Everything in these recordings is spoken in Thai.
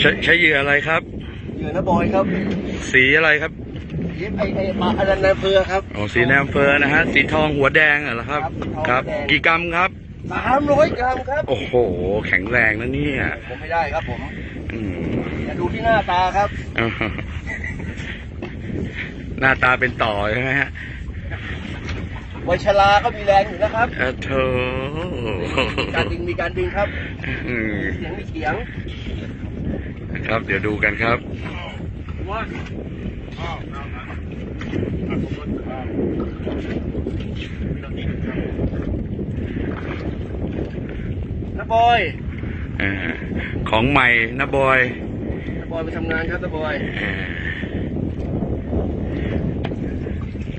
ใช้ใช้เหยื่ออะไรครับ เหยื่อนะบอยครับสีอะไรครับเย็บไอ้ไอ้ปลาอันนั้นะเพื่อครับอ๋อสีแนมเฟอร์นะฮะสีทองหัวแดงเหรอครับ ครับ กี่กรัมครับสามร้อยกรัมครับ โอ้โห แข็งแรงนะเนี่ยผมไม่ได้ครับผมอืมอย่าดูที่หน้าตาครับ หน้าตาเป็นต่อใช่ไหมฮะ วัยชราก็มีแรงอยู่นะครับเออเธอมีการดึงมีการดึงครับอืมเสียงมีเสียงครับ เดี๋ยวดูกันครับ นะบอยเออของใหม่นะบอยนะบอยไปทำงานครับนะบอยเออ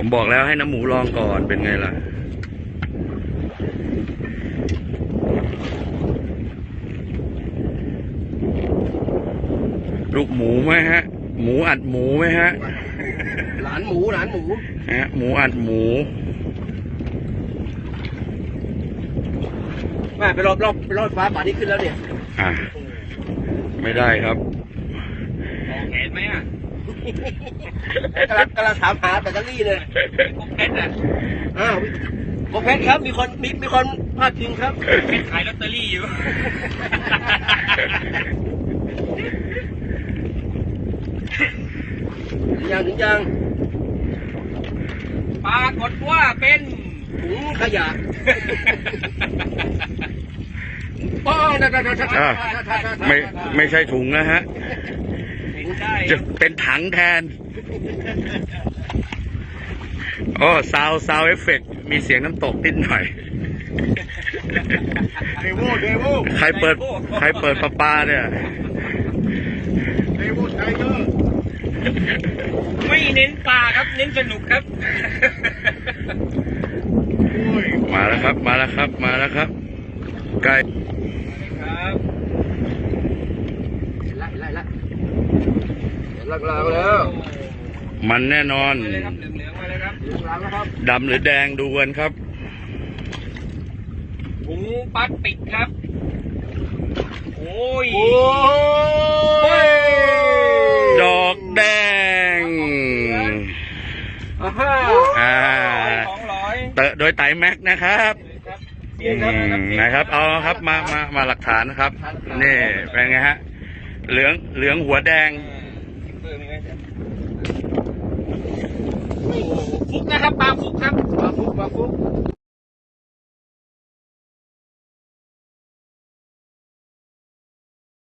ผมบอกแล้วให้น้ำหมูลองก่อนเป็นไงล่ะ ลูกหมูไหมฮะ หมูอัดหมูไหมฮะ หลานหมูหลานหมูฮะ หมูอัดหมูแม่ไปรอบรอบไปรอบฟ้าป่านนี้ขึ้นแล้วเนี่ย อะ ไม่ได้ครับเห็นไหมอะ กำลังกำลังถามหาแบตเตอรี่เลยพวกเพชรอะอ้าวผมเพชรครับ มีคนมีมีคนพาดพิงครับเพชรขายลอตเตอรี่อยู่ ถึงยังถึงยังปรากฏว่าเป็นถุงขยะป้านะนะนะนะอะไม่ไม่ใช่ถุงนะฮะไม่ใช่ จะเป็นถังแทน โอ้ซาวซาวเอฟเฟกมีเสียงน้ำตกนิดหน่อยเดโวเดโวใครเปิด ใครเปิดประปาเนี่ยเดโวไทเกอร์ไม่เน้นปลาครับ เน้นสนุกครับ มาแล้วครับ มาแล้วครับ มาแล้วครับใกล้ครับ ไล่ไล่ไล่ เห็นลางๆแล้วมันแน่นอน มาเลยครับเหลืองๆมาเลยครับเห็นลางแล้วครับดำหรือแดงดูกันครับ ถุงพลาสติกครับ โอ้ยโอ้ยดอกแดง อ่าฮ่าอ่า สองร้อยเตะโดยไตแม็กนะครับครับอืมนะครับ เอาครับมามามาหลักฐานนะครับ นี่เป็นไงฮะ เหลืองเหลืองหัวแดงเพิ่มอีกไหมฟุกนะครับปลาฟุกครับปลาฟุกปลาฟุก